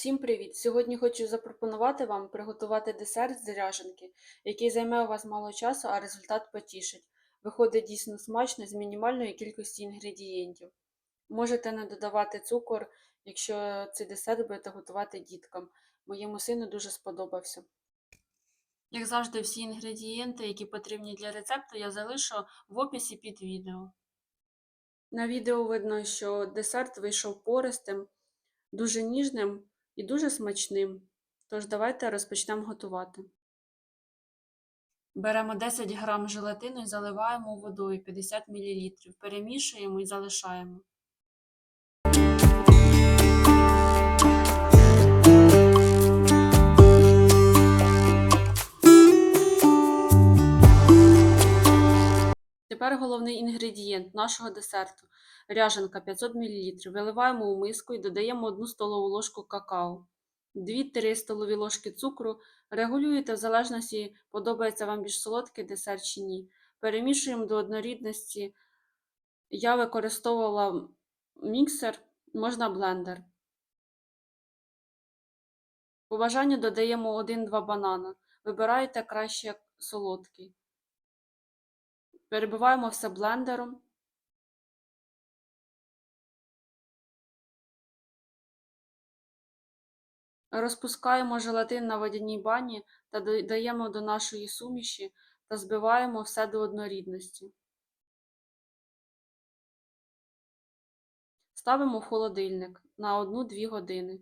Всім привіт! Сьогодні хочу запропонувати вам приготувати десерт з ряженки, який займе у вас мало часу, а результат потішить. Виходить дійсно смачно з мінімальної кількості інгредієнтів. Можете не додавати цукор, якщо цей десерт будете готувати діткам. Моєму сину дуже сподобався. Як завжди, всі інгредієнти, які потрібні для рецепту, я залишу в описі під відео. На відео видно, що десерт вийшов пористим, дуже ніжним і дуже смачним. Тож давайте розпочнемо готувати. Беремо 10 г желатину і заливаємо водою 50 мл. Перемішуємо і залишаємо. Тепер головний інгредієнт нашого десерту ряженка 500 мл. Виливаємо у миску і додаємо 1 столову ложку какао, 2-3 столові ложки цукру. Регулюєте в залежності, подобається вам більш солодкий десерт чи ні. Перемішуємо до однорідності. Я використовувала міксер, можна блендер. По бажанню додаємо 1-2 банана. Вибирайте краще солодкий. Перебиваємо все блендером. Розпускаємо желатин на водяній бані та додаємо до нашої суміші та збиваємо все до однорідності. Ставимо в холодильник на 1-2 години.